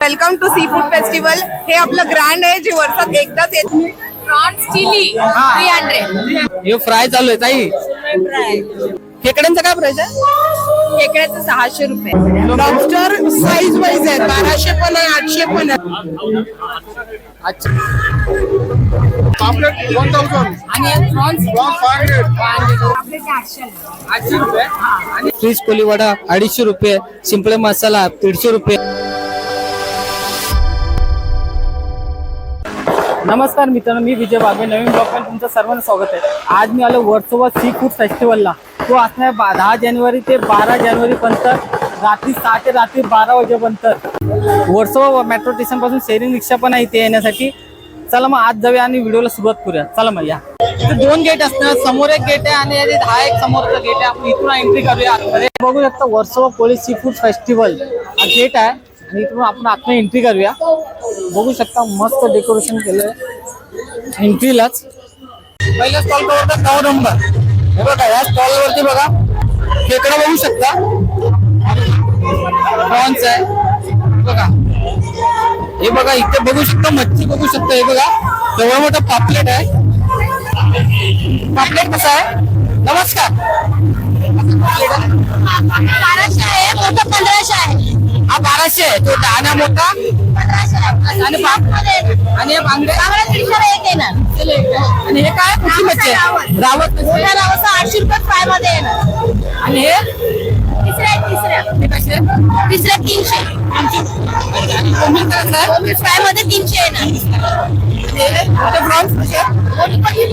Welcome to seafood festival. हे आपलं grand आहे जे वर्षात एकदाच येत. प्रॉन्स चिली थ्री हंड्रेड हे फ्राय चालू आहे ताई. खेकड्यांचा काय प्राइस आहे? खेकड्याचं सहाशे रुपये. लॉबस्टर साईज वाईज आहे बाराशे पण आहे आठशे पण आहे. अच्छा. पापलेट वन थाउजंड आणि प्रॉन्स हंड्रेड फ्रीज कोली वडा अडीचशे रुपये. शिंपळे मसाला दीडशे रुपये. नमस्कार मित्रांनो मी विजय बागवे. नवीन ब्लॉगमध्ये तुमचं सर्वांना स्वागत आहे. आज मी आलो वर्सोवा सी फूड फेस्टिवलला. तो असणार आहे बा- दहा जानेवारी ते बारा जानेवारी पर्यंत रात्री सहा ते रात्री बारा वाजेपर्यंत. वर्सोवा मेट्रो स्टेशनपासून शेअरिंग रिक्षा पण आहे इथे येण्यासाठी. चला मग आज जाऊया आणि व्हिडिओला सुरुवात करूया. चला मग या. दोन गेट असणार. समोर एक गेट आहे आणि हा एक समोरचा गेट आहे. आपण इथून एंट्री करूया आतमध्ये बघू शकता Versova police sea food festival. हा गेट आहे. आणि इथून आपण आतमध्ये एंट्री करूया. बघू शकता मस्त डेकोरेशन केलं एंट्रीलाच पहिल्या स्टॉल वर नऊ नंबर हे बघा या स्टॉल वरती बघा. खेकडा बघू शकता. प्रॉन्स आहे. बघा. हे बघा इथे बघू शकता मच्छी बघू शकता. हे बघा जवळ मोठा पापलेट आहे. पापलेट कसा आहे? नमस्कार. बाराशे आहे मोठं पंधराशे आहे. हा बाराशे आहे. तो दाना मोठा. आणि पाप आणि हे बांगडे. आणि हे काय? कुठली मच्छी आहे? रावत आहे? आठशे रुपये फ्रायमध्ये येणार आणि हे? तिसऱ्या. तिसऱ्या तीनशे? फ्रायमध्ये तीनशे येणार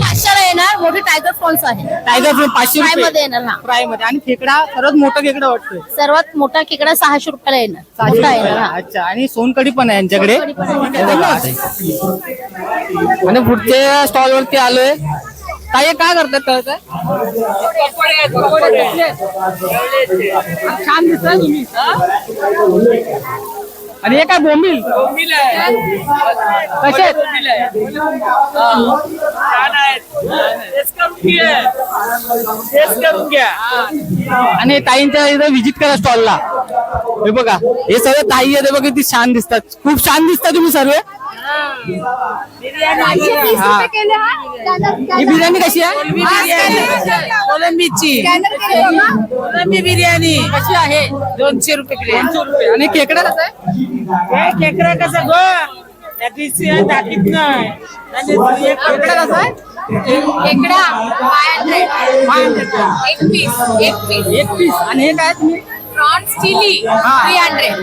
पाचशेला येणार. मोठी टायगर प्रॉन्स आहे. टायगर फ्राय पाचशे फ्रायमध्ये येणार हा. फ्रायमध्ये आणि खेकडा सर्वात मोठा खेकडा वाटतोय. सर्वात मोठा खेकडा सहाशे रुपयाला येणार. सहाशे मोठा. येणार हा. अच्छा. आणि सोनकडी पण आहे यांच्याकडे. सोनकढी पण आहे. बघा. आणि पुढच्या स्टॉल वरती आलोय. काय हे काय करतात कळत छान दिसतंय तुम्ही. आणि हे काय बोंबील? कसे आहेत? आणि ताईंच्या इथं व्हिजिट करा स्टॉलला हे बघा हे सर्व ताई आहेत हे बघा किती छान दिसतात. खूप छान दिसतात तुम्ही सर्व. हा बिर्याणी कशी आहे? कोलंबीची. कोलंबी बिर्याणी. कशी आहे? दोनशे रुपये दोनशे रुपये. आणि खेकडा कसा आहे? खेकडा कसं गो दाखीत नाही. खेकडा कसा आहे? खेकडा फाय हंड्रेड एक पीस. एक पीस. एक पीस. आणि हे काय तुम्ही? प्रॉन्स चिली थ्री हंड्रेड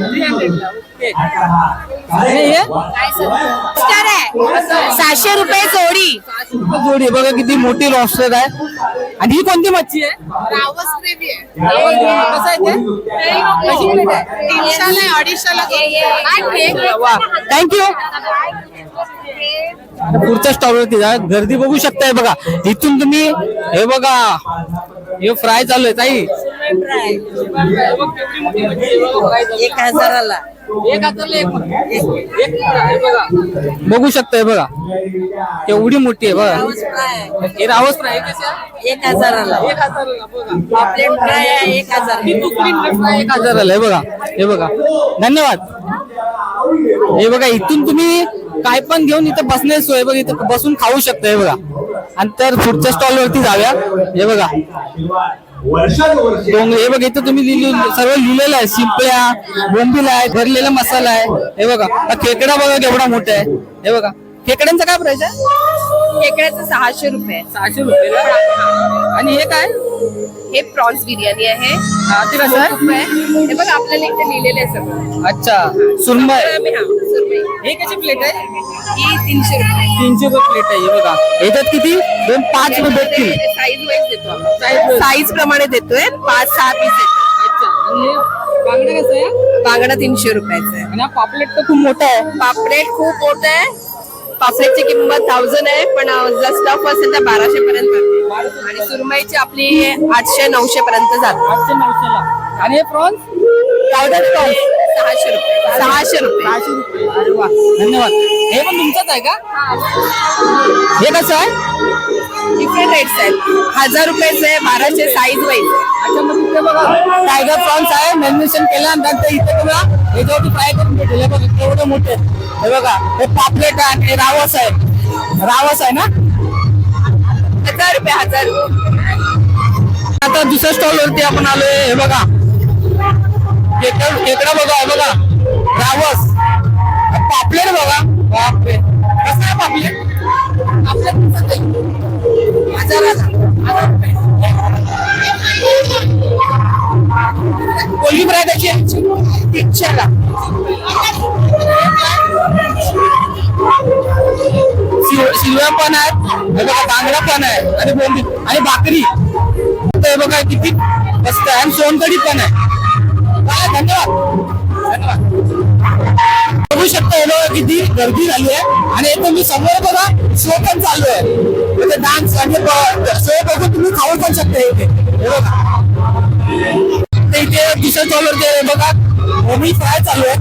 आणि हे सहाशे रुपये जोडी. जोडी. बघा किती मोठी लॉबस्टर आहे. आणि ही कोणती मच्छी आहे? रावस ग्रेव्ही आहे. कसं आहे ते? आहे अडीचशेला थँक्यू पुढच्या स्टॉल वरती जा. गर्दी बघू शकताय बघा. इथून तुम्ही हे बघा. हे फ्राय चालू आहे ताई. एक हजाराला. एक बघा. बघू शकताय बघा. एवढी मोठी आहे बघा. हे रावस फ्राय? एक हजाराला. एक हजाराला बघा. पापलेट फ्राय आहे एक हजार. ही तुकडी फ्राय एक हजाराला. आहे बघा. हे बघा. धन्यवाद. हे बघा इथून तुम्ही काय पण घेऊन इथं बसण्याची सोय बघा. इथं बसून खाऊ शकता हे बघा. आणि तर पुढच्या स्टॉल वरती जाऊया. हे बघा. डोंगर हे बघा इथं तुम्ही लिहिलं सर्व लिहिलेलं आहे. शिंपल्या बोंबील आहे भरलेला मसाला आहे. हे बघा हा खेकडा बघा केवढा मोठा आहे. हे बघा खेकड्यांचा काय प्राइस आहे? खेकड्याचं सहाशे रुपये. सहाशे रुपये. आणि हे काय? हे प्रॉन्स बिर्याणी आहे. हा, ते कसं हे बघा आपल्याला इथे लिहिलेलं आहे सगळं. अच्छा सुरमई. हा. हे कशी प्लेट आहे? ही तीनशे रुपये. तीनशे रुपये प्लेट आहे हे बघा. याच्यात किती? दोन पाच रुपये भेटतील साईज वाईज देतो Size wise. साईज प्रमाणे देतोय. पाच सहा पीस येतो आणि हे बांगडा कसं आहे बांगडा तीनशे रुपयाचा आहे. आणि हा पापलेट तर खूप मोठा आहे. पापलेट खूप मोठं आहे. पापलेटची किंमत थाउजंड आहे पण जर स्टफ असेल तर बाराशे पर्यंत जाते. आणि सुरमईची आपली आठशे नऊशे पर्यंत जाते. आठशे नऊशेला. आणि हे प्रॉन्स सहाशे रुपये. सहाशे रुपये. सहाशे रुपये. अरे वा. धन्यवाद. हे पण तुमचंच आहे का? हे कसं आहे? डिफरंट रेट्स आहेत. हजार रुपयाचं आहे बाराशे साईज वाईज अच्छा मग तिथे बघा. टायगर प्रॉन्स आहे मेन्युशन केल्यानंतर इथे तुम्हाला याच्यावरती फ्राय करून भेटेल. हे बघा केवढे मोठे आहेत. हे बघा हे पापलेट आहे आणि हे रावस आहे. रावस आहे ना? हजार रुपये हजार आता दुसऱ्या स्टॉल वरती आपण आलोय हे बघा. खेकडा खेकडा बघा बघा. रावस. पापलेट बघा. बापरे. कसं आहे पापलेट? पापलेट कसं प्राय त्याची हजार रुपये. पण आहेत. बघा बांगडा पण आहे. आणि बोंबी आणि भाकरी. बघा किती मस्त आहे. आणि सोनकडी पण आहे. काय, धन्यवाद धन्यवाद बघू शकता हे किती गर्दी झाली आहे. आणि एकदम मी समोर बघा शो पण चालू आहे. म्हणजे डान्स आणि शो बघून तुम्ही खाऊ पण शकता इथे. बघा. इथे दुसऱ्या स्टॉलवरती हे बघा होमी फ्राय चालू आहे.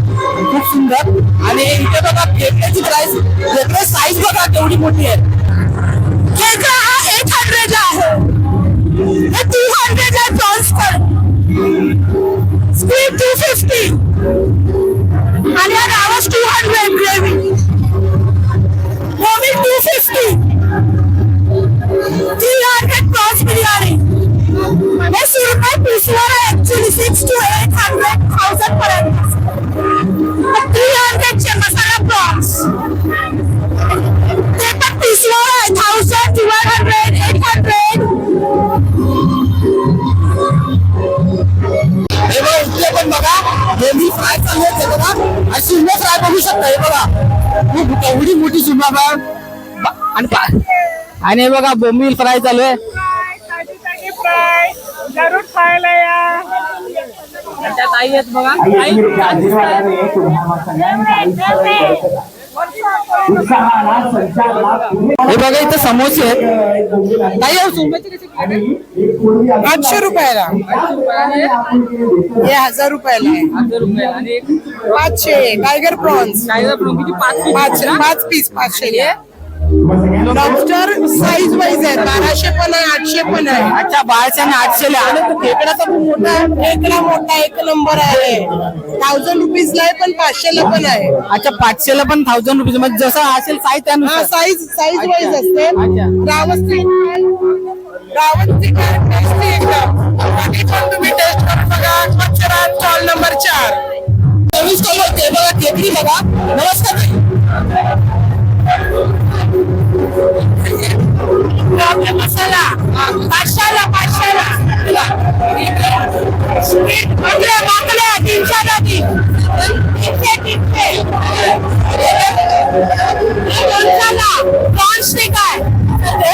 खूप सुंदर. आणि इथे बघा खेकड्याची प्राइस खेकडे साईज बघा केवढी मोठी आहे. खेकडा हा एट हंड्रेड आहे. आणि हे बघा बोंबील फ्राय चालू आहे. फ्राय जरूर खायला या त्या ताई आहेत बघा हे बघा इथं समोसे आहेत. ताई plate आहे? आठशे रुपयाला. हे हजार रुपयाला आहे. हजार रुपये आणि पाचशे. Tiger prawns. टायगर प्रॉन किती? पाच पाच? पाच पीस पाचशे. लॉबस्टर साईज वाईज आहे. बाराशे पण आहे आठशे पण आहे. अच्छा बाराशे आणि आठशे आणि तो खेकडाचा पण मोठा आहे. एकला मोठा एक नंबर आहे. थाउजंड रुपीजला आहे पण पाचशेला पण आहे. अच्छा पाचशेला पण थाउजंड रुपीज म्हणजे जसं असेल साईज हा त्यानुसार साईज साईज वाईज असते. अच्छा. रावसची टेस्टी एकदम. बाकी पण तुम्ही टेस्ट करून बघा. स्टॉल नंबर चार. सर्विस कॉल होते बघा खेकडी बघा. नमस्कार ताई. मसाला पाचशेला पाचशेला बाकल्या बाकल्या तीनशेला तीन तीनशे तीनशे दोनशेला दोन स्टिक आहे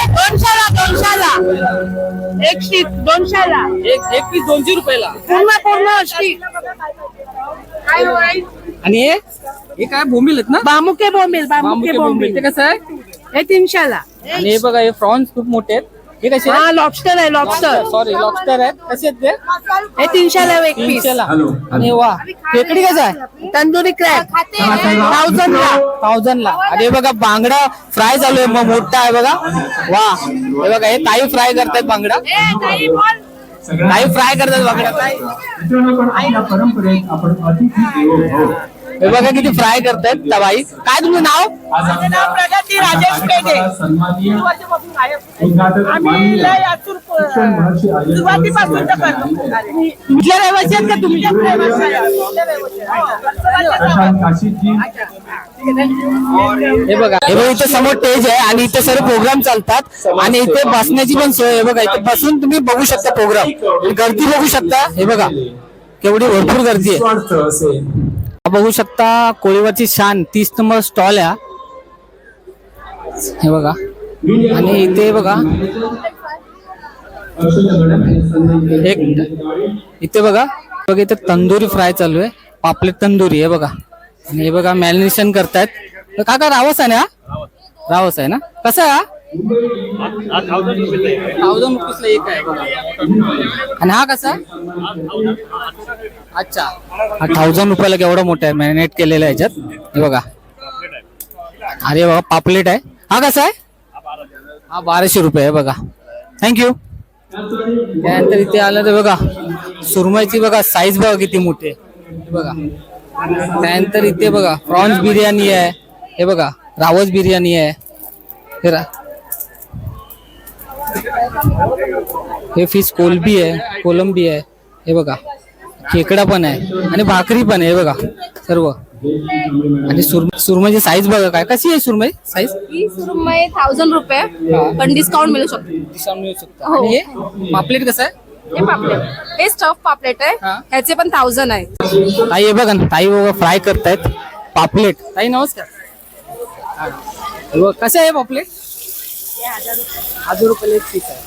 दोनशेला दोनशेला एक स्टिक दोनशेला एक एक पीस दोनशे रुपयाला. पूर्ण पूर्ण स्टिक आणि हे? काय बोंबील आहेत ना? बामुके बोंबील बामुके बोंबील. ते कसं आहे? हे तीनशेला. आणि हे बघा हे प्रॉन्स खूप मोठे आहेत. हे कसे हा लॉबस्टर आहे लॉबस्टर सॉरी लॉबस्टर आहेत. कसे आहेत ते? हे तीनशेला एक पीस तीनशेला. आणि वा खेकडी कसं आहे? तंदुरी क्रॅब थाउजंड ला. थाउजंड ला. आणि हे बघा बांगडा फ्राय चालू आहे. मग मोठा आहे बघा. वा. हे बघा हे ताई फ्राय करतात बांगडा. ताई फ्राय करतात बांगडा. ताई आपल्या परंपरेत आपण अतिथी देवो भव. हे बघा किती फ्राय करतायत त्या बाई काय तुमचं नाव? आज आपल्या प्रगती राजेश. सन्माननीय अजित सुरुवातीपासून तर करतो. कुठल्या रहिवासी आहेत का तुम्ही? काशीदजी हे बघा हे बघा इथे समोर स्टेज आहे आणि इथे सर्व प्रोग्राम चालतात. आणि इथे बसण्याची पण सोय आहे. बघा इथे बसून तुम्ही बघू शकता प्रोग्राम गर्दी बघू शकता. हे बघा केवढी भरपूर गर्दी आहे. हा बघू शकता कोळीवरची शान तीस नंबर स्टॉल आहे हे बघा. आणि इथे बघा. एक इथे बघा. बघा इथे तंदुरी फ्राय चालू आहे. पापलेट तंदुरी आहे बघा. आणि हे बघा मॅलिनेशन करतायत. काका रावस आहे ना? रावस आहे ना? कसा आहे हा? थाउजंड रुपीजला एक आहे. आणि हा कसा? अच्छा. हा थाउजंड रुपयाला केवढा मोठा आहे? मॅरिनेट केलेला आहे याच्यात. हे बघा. अरे बघा पापलेट आहे. हा कसा आहे? हा बाराशे रुपये आहे बघा. थँक्यू त्यानंतर इथे आलं तर बघा सुरमईची बघा साईज बघा किती मोठी आहे. बघा. त्यानंतर इथे बघा प्रॉन्स बिर्याणी आहे. हे बघा रावस बिर्याणी आहे. हे हे फिश कोलबी आहे कोलंबी आहे. हे बघा खेकडा पण आहे आणि भाकरी पण आहे बघा सर्व. आणि सुरम सुरमईची साईज बघा काय कशी आहे सुरमई साईज सुरमई थाउजंड रुपये. पण डिस्काउंट मिळू शकतो. डिस्काउंट मिळू शकतो. हो. आणि हे? पापलेट कसं आहे? हे पापलेट. हे स्टफ पापलेट आहे. ह्याचे पण थाउजंड आहे. ताई हे बघा ताई बघा फ्राय करतायत. पापलेट. ताई नमस्कार. कसं आहे पापलेट? हज़ार रुपयाला एक पीस आहे.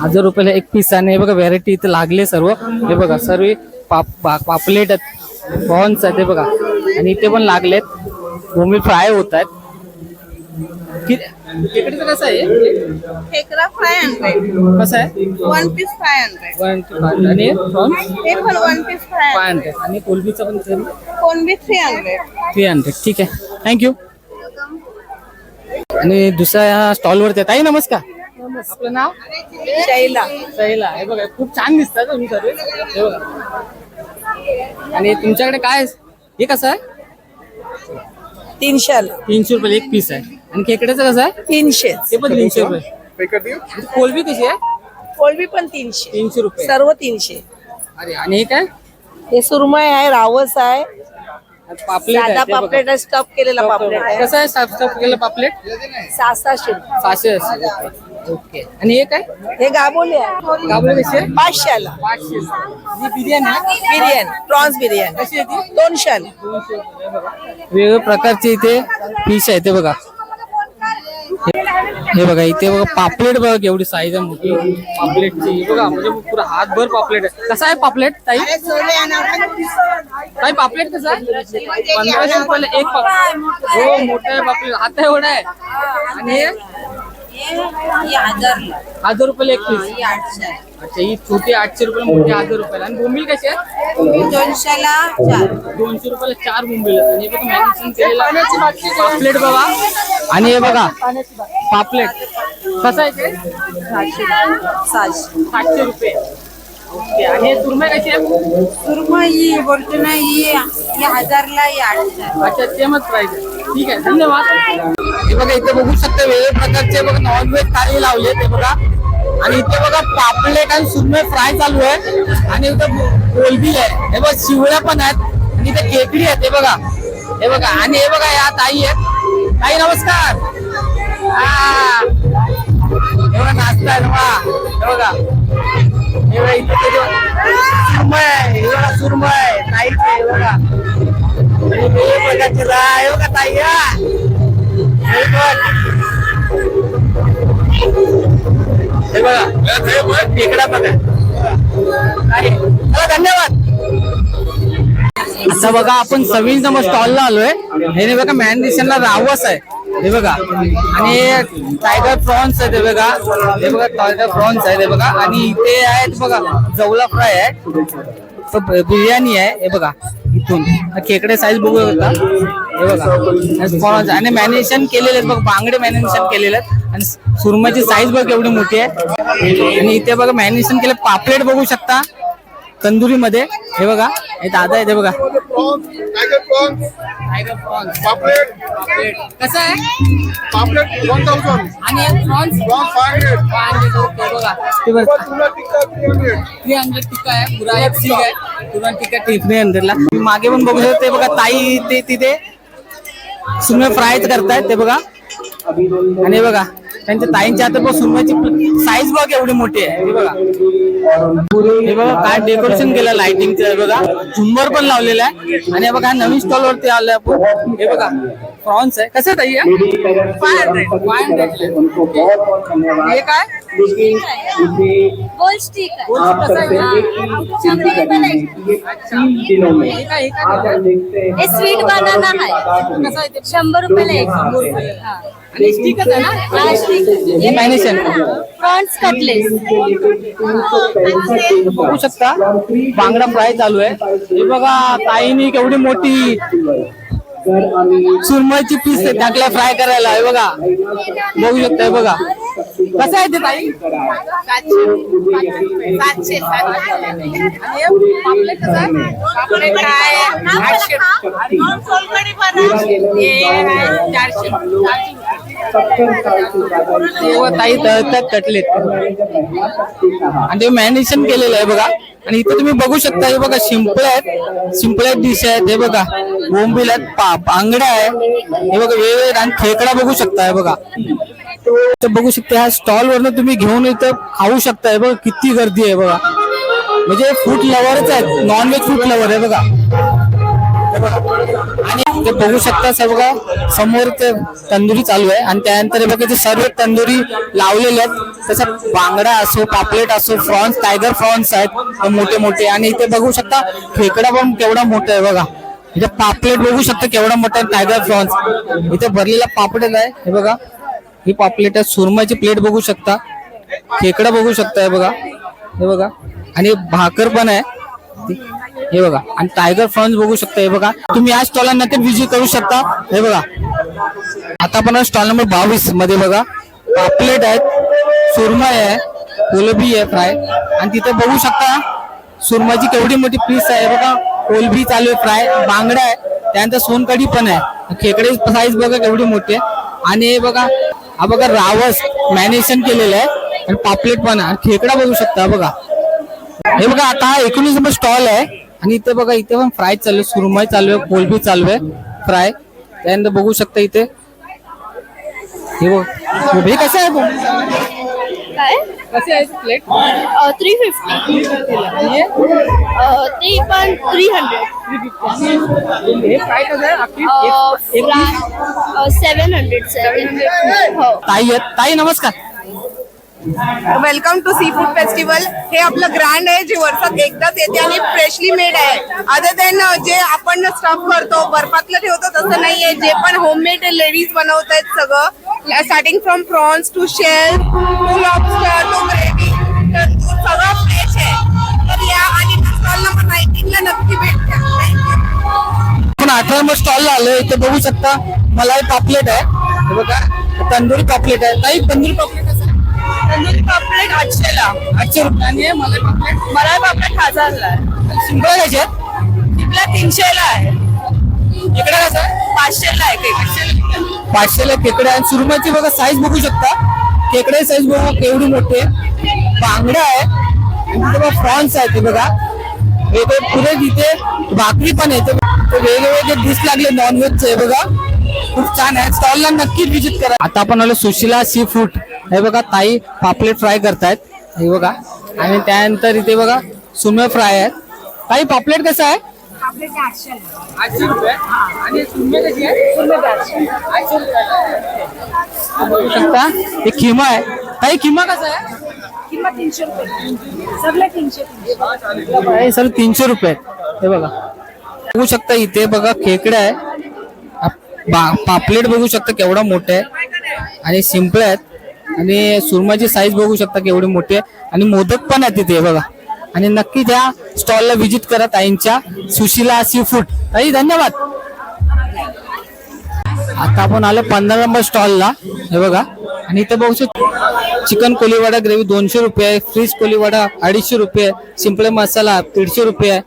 हज़ार रुपयाला एक पीस आणि हे बघा व्हेरायटी इथे लागले सर्व. हे बघा सर्व पाप पापलेट आहेत प्रॉन्स आहेत हे बघा. आणि इथे पण लागलेत. बोंबील फ्राय होत आहेत. तिकडे कसं आहे खेकडा फाय हंड्रेड कसं आहे? One piece five hundred one two आणि प्रॉन्स हे पण one piece five five hundred आणि कोलबीचं पण same three hundred three hundred ठीक आहे. थँक्यू आणि दुसऱ्या स्टॉल वरती ताई नमस्कार. आपलं नाव? शैला. सैला हे बघा खूप छान दिसतात तुम्ही सर्व. हे बघा. आणि तुमच्याकडे काय आहे? हे कसं आहे? तीनशेला. तीनशे रुपये एक पीस आहे. आणि खेकड्याचं कसं आहे? तीनशे. ते पण तीनशे रुपये. कोलबी कशी आहे? कोळबी पण तीनशे. तीनशे रुपये. सर्व तीनशे. अरे आणि हे काय? हे सुरमई आहे रावस आहे. साधा. पापलेट आहे स्टफ केलेला पापलेट. आहे कसं आहे साफ साफ केलं पापलेट? सहा सहाशे सहाशे असेल ओके. आणि हे काय? हे गाबोले आहे. कशी आहे? पाचशेला. पाचशे ही बिर्याणी आहे? बिर्याणी प्रॉन्स बिर्याणी. कशी आहे ती? दोनशेला. वेगवेगळ्या प्रकारचे इथे फिश आहे ते बघा. हे बघा इथे बघा पापलेट बघा केवढी साईज आहे मोठी. पापलेटची. बघा म्हणजे पुरा हातभर पापलेट आहे. कसं आहे पापलेट ताई? ताई पापलेट कसं आहे? पंधराशे रुपयाला एक पापलेट. हो मोठं आहे पापलेट. हात एवढा आहे. आणि हे? हजार रुपयाला एक पीस अच्छा ही छोटी आठशे रुपयाला मोठी हजार रुपयाला. आणि बोंबील कशी आहे? दोनशेला दोनशे रुपयाला चार मुंबईला आणि हे बघा मॅनेजमेंट केलेला पापलेट बघा. आणि हे बघा पापलेट. कसं आहे ते? सहाशे सातशे. रुपये. ओके आणि हे सुरमई कशी आहे? सुरमई बोलतो ना ही हजारला ही आठशे. अच्छा सेमच प्राइस आहे. ठीक आहे धन्यवाद. हे बघा इथे बघू शकता वेगवेगळ्या प्रकारचे बघा नॉनव्हेज थाळी लावले ते बघा. आणि इथे बघा पापलेट आणि सुरमई फ्राय चालू आहे. आणि इथं कोलबी आहे. हे बघा शिवळ्या पण आहेत. आणि इथे केकडी आहेत हे बघा. हे बघा आणि हे बघा या ताई आहेत. ताई नमस्कार. एवढं नाचताय ना नाश्ता आहे बघा. हे इथे सुरमय बघा. सुरमय बघा ताईच आहे बघा. आणि बघा ताई या. हे बघा. खेकडा बघा. चला, धन्यवाद. आता बघा आपण सव्वीस नंबर स्टॉलला आलोय. हे बघा मॅन रावस आहे. हे बघा. आणि टायगर प्रॉन्स आहे ते बघा. हे बघा टायगर प्रॉन्स आहे ते बघा. आणि इथे आहेत बघा जवला फ्राय आहे. बिर्याणी आहे हे बघा इथून. खेकडे साईज बघू होता हे बघा. प्रॉन्स आणि मॅनेशन केलेले आहेत बघा बांगडे मॅनेशन केलेले आहेत. आणि सुरमाची साईज बघ एवढी मोठी आहे. आणि इथे बघा मॅनेशन केले पापलेट बघू शकता. तंदुरी मध्ये हे बघा हे दादा आहे ते बघा. टायगर प्रॉन्स टायगर प्रॉन्स पापलेट पापलेट कसं आहे? पापलेट वन थाउजंड आणि प्रॉन्स प्रॉन्स. फाय हंड्रेड बघा. ते बघा तुला tikka three hundred three hundred tikka आहे पुरा एक सीग आहे पुरा टिक्का थ्री हंड्रेडला तुम्ही मागे पण बघू शकता ते बघा ताई ते तिथे सुरमई फ्रायच करतायत ते बघा. आणि हे बघा त्यांच्या ताईंच्या हातात बघ सुरमईची साईज बघ एवढी मोठी आहे. हे बघा. हे बघा काय डेकोरेशन केलं लाइटिंगचं हे बघा. झुंबर पण लावलेलं आहे. आणि हे बघा नवीन स्टॉल वरती आलोय आपण. हे बघा प्रॉन्स आहे. कसं ताई फाय हंड्रेड फाय हंड्रेड हे काय? स्वीट बनाना आहे. कसं शंभर रुपयाला एक. हा. आणि स्टिकच आहे ना stick. मॅनेशन prawns Cutlass. बघू शकता बांगडा फ्राय चालू आहे. हे बघा ताईनी केवढी मोठी सुरमईची पीस टाकल्या फ्राय करायला. हे बघा. बघू शकता हे बघा. कसं आहे ते ताई? हे चारशे. तेव्हा ताई तळतात कटलेत. आणि ते मॅरिनेशन केलेलं आहे बघा. आणि इथे तुम्ही बघू शकता हे बघा शिंपळ आहेत. सिंपल आहेत डिश आहेत हे बघा. बोंबील आहेत पाप आंगडा आहे. हे बघा वेगवेगळे आणि खेकडा बघू शकता हे बघा. तर बघू शकता ह्या स्टॉल वरनं तुम्ही घेऊन इथं खाऊ शकता हे बघा किती गर्दी आहे बघा. म्हणजे फूड लवरच आहेत नॉनव्हेज फूड लवर आहे बघा. आणि ते बघू शकता हे बघा समोर ते तंदुरी चालू आहे. आणि त्यानंतर हे बघा ते सर्व तंदुरी लावलेले आहेत. तसं बांगडा असो पापलेट असो फ्रॉन्स टायगर फ्रॉन्स आहेत मोठे मोठे आणि इथे बघू शकता खेकडा पण केवढा मोठा आहे बघा. इथे पापलेट बघू शकता केवढा मोठा आहे टायगर फ्रॉन्स. इथे भरलेला पापलेट आहे हे बघा. ही पापलेट आहे सुरमईची प्लेट बघू शकता. खेकडा बघू शकता हे बघा. हे बघा. आणि भाकर पण आहे. हे बघा. आणि टायगर फ्रॉन्स बघू शकता हे बघा. तुम्ही या स्टॉलला नक्की विजिट करू शकता. हे बघा. आता आपण स्टॉल नंबर बावीसमध्ये बघा. पापलेट आहेत सुरमा आहे कोलबी आहे फ्राय. आणि तिथे बघू शकता सुरमाची केवढी मोठी पीस आहे बघा. कोलबी चालू आहे फ्राय. बांगडा आहे. त्यानंतर सोनकढी पण आहे. खेकडे साईज बघा केवढी मोठी आहे. आणि हे बघा हा बघा रावस मॅनेशन केलेलं आहे. आणि पापलेट पण आहे. खेकडा बघू शकता बघा. हे बघा आता एकोणीस नंबर स्टॉल आहे. आणि इथे बघा इथे पण फ्राय चालू आहे सुरमई चालू आहे कोलबी चालू आहे फ्राय. त्यानंतर बघू शकता इथे. हे बघ हे कसं आहे बघ? काय? कसे आहे प्लेट थ्री फिफ्टी ते पण थ्री हंड्रेड हे फ्राय कसं सेवन हंड्रेड सेवन हो. ताई आहेत. ताई नमस्कार. Welcome to seafood festival. हे आपलं ग्रँड आहे जे वर्षात एकदाच येते आणि फ्रेशली मेड आहे. अदर देन जे आपण स्टफ करतो बर्फातलं ठेवतो तसं नाहीये. जे पण होममेड लेडीज बनवत आहेत सगळं starting from prawns to shell to lobster to gravy सगळं फ्रेश आहे. तर या आणि स्टॉल नंबर नाईन्टीन नक्की भेट आपण अठरा नंबर स्टॉलला आलो इथे बघू शकता मलाई पापलेट आहे. बघा तंदूरी पापलेट आहे. ताई तंदूरी पापलेट तंदुरी पापलेट आठशेला. आठशे रुपये आणि हे मलाई पापलेट मलाई पापलेट हजारला आहे तिथला तीनशेला आहे. इकडे कसं आहे? पाचशेला आहे काही पाचशेला खेकडे आणि सुरमईची बघा साईज बघू शकता. खेकडे साईज बघा केवढी मोठी. आहे. बांगडा आहे बघा फ्रॉन्स आहे ते बघा. हे ते पुढे तिथे भाकरी पण आहे. ते वेगवेगळे डिश लागले नॉनव्हेजचे बघा. खूप छान आहे. स्टॉलला नक्कीच विजिट करा. आता आपण आलो सुशिला सी फूड. हे बघा ताई पापलेट फ्राय करतायत. हे बघा. आणि त्यानंतर इथे बघा सुरमई फ्राय आहे ताई पापलेट कसं आहे? आठशे रुपये. आणि सुरमई कशी आहे? बघू शकता. हे किमा आहे. काही किमा कसा आहे? हे सर तीनशे रुपये. आहेत. हे बघा. बघू शकता इथे बघा खेकडे आहे पापलेट बघू शकता केवढा मोठा आहे. आणि सिंपल आहेत. आणि सुरमाची साईज बघू शकता केवढी मोठी आहे. आणि मोदक पण आहेत तिथे बघा. आणि नक्की त्या स्टॉलला व्हिजिट करा ताईंच्या. सुशिला सी फूड ताई धन्यवाद. आता आपण आलो पंधरा नंबर स्टॉलला हे बघा. आणि इथे बघू शकतो चिकन कोलीवाडा ग्रेव्ही दोनशे रुपये फ्रीज कोलीवाडा अडीचशे रुपये सिंपल मसाला दीडशे रुपये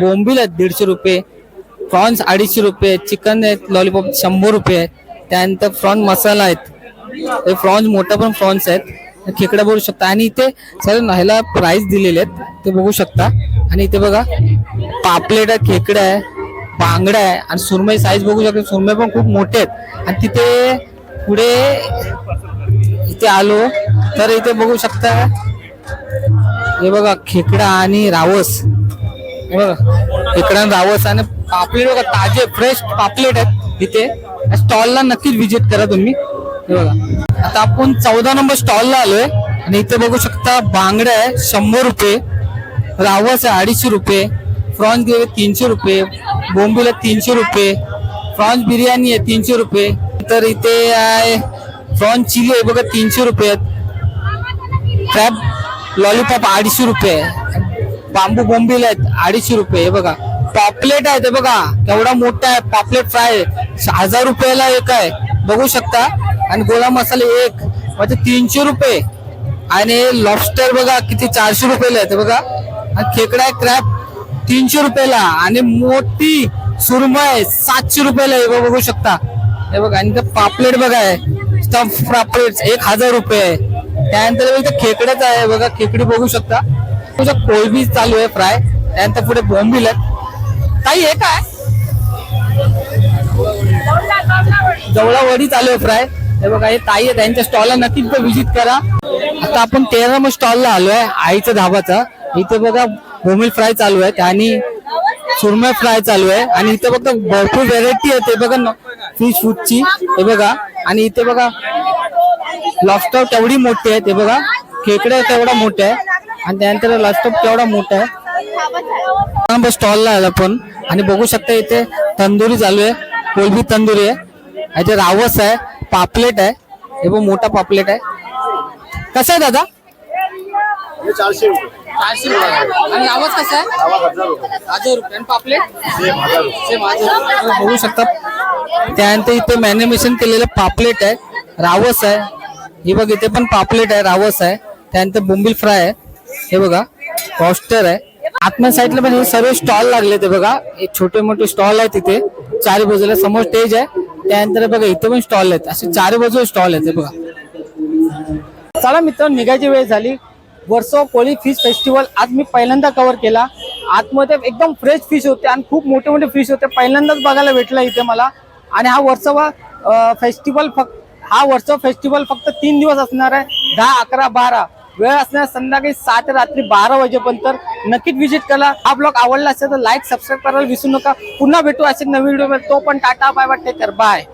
बोंबील आहेत दीडशे रुपये. प्रॉन्स अडीचशे रुपये चिकन आहेत लॉलीपॉप शंभर रुपये त्यानंतर प्रॉन मसाला आहेत. हे फ्रॉन्ज मोठा पण फ्रॉन्स आहेत. खेकडा बघू शकता. आणि इथे सर ह्याला प्राइस दिलेले आहेत. ते बघू शकता. आणि इथे बघा पापलेट आहे खेकडा आहे बांगडा आहे आणि सुरमई साईज बघू शकता. सुरमई पण खूप मोठे आहेत. आणि तिथे पुढे इथे आलो तर इथे बघू शकता. हे बघा खेकडा आणि रावस. हे बघा खेकडा रावस आणि पापलेट बघा ताजे फ्रेश पापलेट आहेत इथे. स्टॉलला नक्कीच व्हिजिट करा तुम्ही. हे बघा. आता आपण चौदा नंबर स्टॉलला आलोय. आणि इथे बघू शकता बांगड्या आहे शंभर रुपये. रावस आहे अडीचशे रुपये. प्रॉन्स ग्रेव्ही तीनशे रुपये. बोंबीला तीनशे रुपये. प्रॉन्स बिर्याणी आहे तीनशे रुपये. तर इथे आहे प्रॉन्स चिली आहे बघा तीनशे रुपये. क्रॅब लॉलीपॉप अडीचशे रुपये. बांबू बोंबील आहेत अडीचशे रुपये. हे बघा. पॉपलेट आहे ते बघा. केवढा मोठा आहे पॉपलेट फ्राय. हजार रुपयाला एक आहे. बघू शकता. आणि गोळा मसाले एक म्हणजे तीनशे रुपये. आणि लॉबस्टर बघा किती चारशे रुपयाला आहे बघा. आणि खेकडा आहे क्रॅप तीनशे रुपयाला. आणि मोठी सुरमय सातशे रुपयाला आहे. बघा, बघू शकता. हे बघा आणि पापलेट बघा आहे. स्टफ पापलेट एक हजार रुपये आहे. त्यानंतर इथं खेकड्याच आहे बघा खेकडी बघू शकता. तुझं कोळबी चालू आहे फ्राय. त्यानंतर पुढे बोंबील आहेत. काही आहे काय? जवळा वडी चालू आहे फ्राय. हे बघा हे ताई आहे त्यांच्या स्टॉलला नक्कीच व्हिजिट करा. आता आपण तेरा मग स्टॉलला आहे आईचा धाबाचा इथे बघा बोमिल फ्राय चालू आहे आणि सुरमय फ्राय चालू आहे. आणि इथे बघा भरपूर व्हेरायटी आहे ते बघा फिश फूडची हे बघा आणि इथे बघा लॉस्टॉप तेवढी मोठी आहे ते बघा. खेकडे तेवढा मोठे आहे. आणि त्यानंतर लॉस्टॉप तेवढा मोठा आहे. स्टॉलला आला आपण. आणि बघू शकता इथे तंदुरी चालू आहे कोलबी तंदुरी आहे. इथे रावस आहे. पापलेट आहे. हे बघ मोठा पापलेट आहे. कसं आहे दादा? हे चारशे रुपये. चारशे रुपये. आणि रावस कसा आहे? आवाज हजार रुपये. आणि पापलेट? सेम हजार बघू शकता. त्यानंतर इथे मॅनिमेशन केलेलं पापलेट आहे. रावस आहे. हे बघ इथे पण पापलेट आहे रावस आहे. त्यानंतर बोंबील फ्राय आहे. हे बघा हॉस्टर आहे. आत्म्या साईडला पण हे सर्व स्टॉल लागले ते बघा. एक छोटे मोठे स्टॉल आहेत तिथे चारी बाजूला समोर स्टेज आहे. त्यानंतर बघा इथे पण स्टॉल आहेत. असे चार बाजूला स्टॉल आहेत बघा. चला मित्रांनो निघायची वेळ झाली. वर्सो कोळी फिश फेस्टिवल आज मी पहिल्यांदा कव्हर केला. आतमध्ये एकदम फ्रेश फिश होते आणि खूप मोठे मोठे फिश होते. पहिल्यांदाच बघायला भेटलं इथे मला. आणि हा वर्सोवा फेस्टिवल फक्त हा वर्सो फेस्टिवल फक्त तीन दिवस असणार आहे. दहा अकरा बारा. वेळ असणार संध्याकाळी सात ते रात्री बारा वाजेपर्यंत. नक्कीच व्हिजिट करा. हा ब्लॉग आवडला असेल तर लाईक सबस्क्राईब करायला विसरू नका. पुन्हा भेटू असे नवीन व्हिडिओ तो पण tata bye bye take bye